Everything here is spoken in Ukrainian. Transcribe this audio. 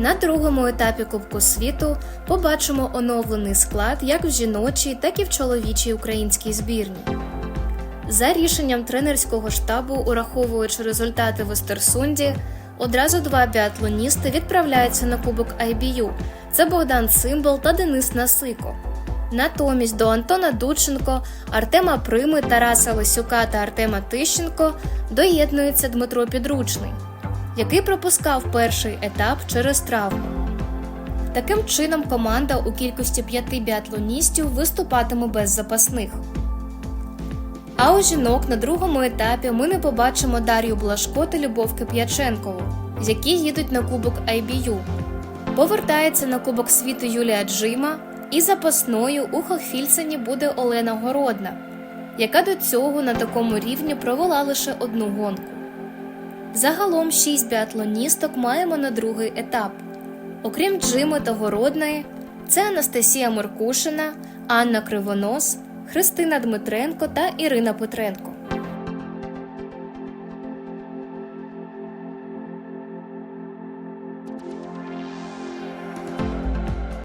На другому етапі Кубку світу побачимо оновлений склад як в жіночій, так і в чоловічій українській збірні. За рішенням тренерського штабу, ураховуючи результати в Остерсунді, одразу два біатлоністи відправляються на Кубок IBU. Це Богдан Цимбал та Денис Насико. Натомість до Антона Дученко, Артема Прими, Тараса Лисюка та Артема Тищенко доєднується Дмитро Підручний, який пропускав перший етап через травму. Таким чином, команда у кількості п'яти біатлоністів виступатиме без запасних. А у жінок на другому етапі ми не побачимо Дар'ю Блашко та Любов Кип'яченкову, які їдуть на Кубок IBU. Повертається на Кубок світу Юлія Джима, і запасною у Хохфільсені буде Олена Городна, яка до цього на такому рівні провела лише одну гонку. Загалом шість біатлоністок маємо на другий етап. Окрім Джими та Городної, це Анастасія Меркушина, Анна Кривонос, Христина Дмитренко та Ірина Петренко.